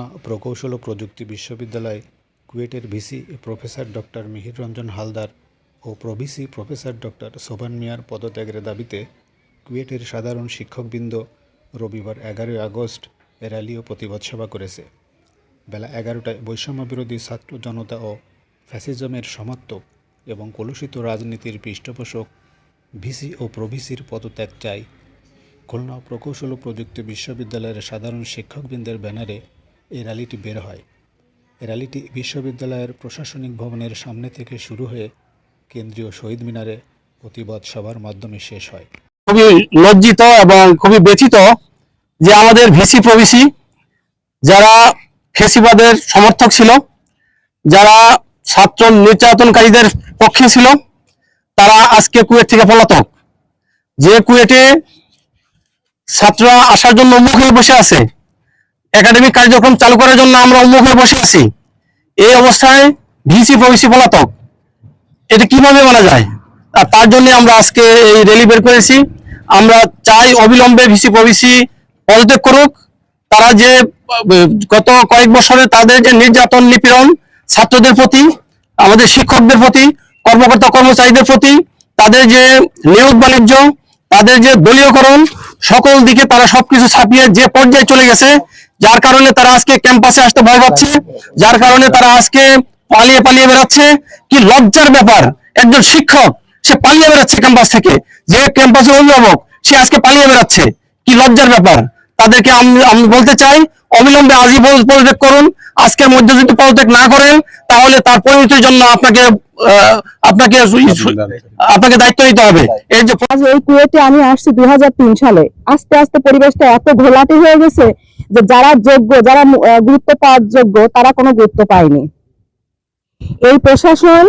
খুলনা প্রকৌশল ও প্রযুক্তি বিশ্ববিদ্যালয় কুয়েটের VC professor doctor Mihir Ranjan Haldar ও pro VC professor doctor Shovan মিয়ার পদত্যাগের দাবিতে কুয়েটের সাধারণ শিক্ষকবৃন্দ রবিবার এগারোই আগস্ট র্যালি ও প্রতিবাদ সভা করেছে। বেলা এগারোটায় বৈষম্য বিরোধী ছাত্র জনতা ও ফ্যাসিজমের সমর্থক এবং কলুষিত রাজনীতির পৃষ্ঠপোষক ভিসি ও প্রভিসির পদত্যাগ চাই খুলনা প্রকৌশল ও প্রযুক্তি বিশ্ববিদ্যালয়ের সাধারণ শিক্ষকবৃন্দের ব্যানারে এই র্যালিটি বের হয়। র্যালিটি বিশ্ববিদ্যালয়ের প্রশাসনিক ভবনের সামনে থেকে শুরু হয়ে কেন্দ্রীয় শহীদ মিনারে প্রতিবাদ সভার মাধ্যমে শেষ হয়। খুবই লজ্জিত এবং খুবই ব্যথিত যে আমাদের ভিসি প্রভিসি যারা ফেসিবাদের সমর্থক ছিল, যারা ছাত্র নির্যাতনকারীদের পক্ষে ছিল, তারা আজকে কুয়েট থেকে পলাতক। যে কুয়েটে ছাত্ররা আসার জন্য হয়ে বসে আছে একাডেমিক কার্যক্রম চালু করার জন্য আমরা উন্মুখ বসে আছি। এই অবস্থায় ভিসি প্রভিসি পলাতক, এটা কীভাবে মানা যায়? আর তার জন্য আমরা আজকে এই র্যালি বের করেছি। আমরা চাই অবিলম্বে ভিসি প্রভিসি পদত্যাগ করুক। তারা যে, গত কয়েক বছরে তাদের যে নির্যাতন নিপীড়ন ছাত্রদের প্রতি, আমাদের শিক্ষকদের প্রতি, কর্মকর্তা কর্মচারীদের প্রতি, তাদের যে নিয়োগ বাণিজ্য, তাদের যে দলীয়করণ, সকল দিকে তারা সবকিছু ছাপিয়ে যে পর্যায়ে চলে গেছে যার কারণে তারা আজকে ক্যাম্পাসে আসতে ভয় পাচ্ছে, যার কারণে তারা আজকে পালিয়ে পালিয়ে বেড়াচ্ছে। কি লজ্জার ব্যাপার, একজন শিক্ষক, সে পালিয়ে বেড়াচ্ছে ক্যাম্পাস থেকে। যে ক্যাম্পাসের অভিভাবক, সে আজকে পালিয়ে বেড়াচ্ছে। কি লজ্জার ব্যাপার? তাদেরকে আমি বলতে চাই, অবিলম্বে আজই পদ- পদত্যাগ করুন। আজকের মধ্যে যদি পদত্যাগ না করেন, তাহলে তার পরিণতির জন্য আপনাকে আপনাকে আপনাকে দায়িত্ব নিতে হবে। এই যে এই আমি আসছি দুই হাজার তিন সালে। আস্তে আস্তে পরিবেশটা এত ঘোলাটে হয়ে গেছে যে যারা যোগ্য, যারা গুরুত্ব পাওয়ার যোগ্য, তারা কোনো গুরুত্ব পায়নি। এই প্রশাসন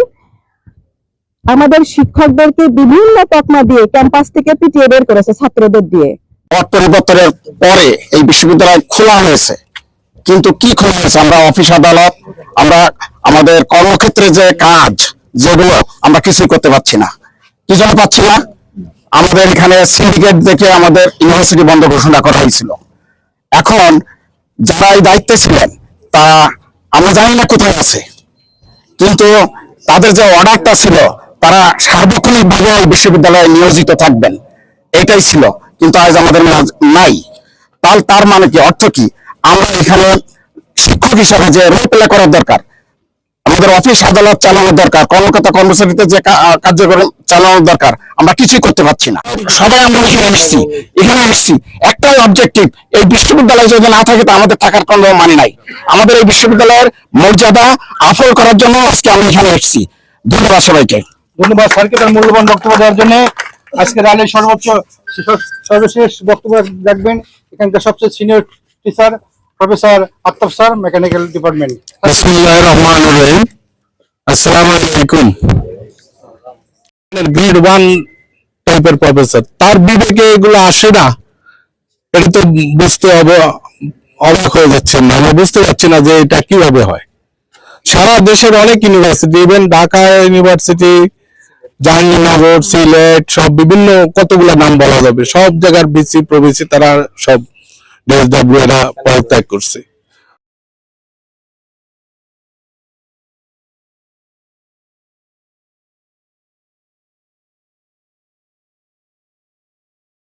আমাদের শিক্ষকদেরকে বিভিন্ন তকমা দিয়ে ক্যাম্পাস থেকে পিটিয়ে বের করেছে ছাত্রদের দিয়ে। পরিবর্তনের পরে এই বিশ্ববিদ্যালয় খোলা হয়েছে। কিন্তু কি খোলা হয়েছে? আমরা অফিস আদালত, আমরা আমাদের কর্মক্ষেত্রে যে কাজ, যেগুলো আমরা কিছুই করতে পারছি না। কি জন্য পাচ্ছি না? আমাদের এখানে সিন্ডিকেট দেখে আমাদের ইউনিভার্সিটি বন্ধ ঘোষণা করা হয়েছিল। এখন যারা এই দায়িত্বে ছিলেন তা আমরা জানি না কোথায় আছে, কিন্তু তাদের যে অর্ডারটা ছিল, তারা সার্বক্ষণিক ভাবে এই বিশ্ববিদ্যালয়ে নিয়োজিত থাকবেন। এটাই ছিল, কিন্তু আজ আমাদের নাই। তাহলে তার মানে কি, অর্থ কি? আমরা এখানে শিক্ষক হিসাবে যে রোল প্লে করার দরকার আমাদের অফিস আদালত চালানোর দরকার, কর্মকর্তা কর্মচারীদের যে কার্যক্রম চালানোর দরকার, আমরা কিছুই করতে পারছি না। সবাই আমরা এখানে এসেছি এখানে এসেছি। একটাই অবজেক্টিভ এই বিশ্ববিদ্যালয় যদি না থাকে তো আমাদের থাকার কোনো মানে নাই। আমাদের এই বিশ্ববিদ্যালয়ের মর্যাদা আফল করার জন্য আজকে আমরা এখানে এসেছি। ধন্যবাদ সবাইকে। ধন্যবাদ স্যারকে তার মূল্যবান বক্তব্য দেওয়ার জন্য। আজকে র্যালির সর্বোচ্চ, সর্বশেষ বক্তব্য রাখবেন এখানকার সবচেয়ে senior teacher professor Attaf sir, mechanical department. বিসমিল্লাহির রহমানির রহিম। আসসালামু আলাইকুম। গ্রেড ওয়ান টাইপের প্রফেসর। তার বিবেকে এগুলো আসে না। এটা তো বুঝতে হবে অবাক হয়ে যাচ্ছেন। না আমরা বুঝতে পারছি না যে এটা কীভাবে হয়। সারা দেশের অনেক university, even Dhaka university, Jahangirnagar, Sylhet, সব বিভিন্ন কতগুলো নাম বলা যাবে। সব জায়গার বিসি প্রবিসি তারা সব এরা পদত্যাগ করছে।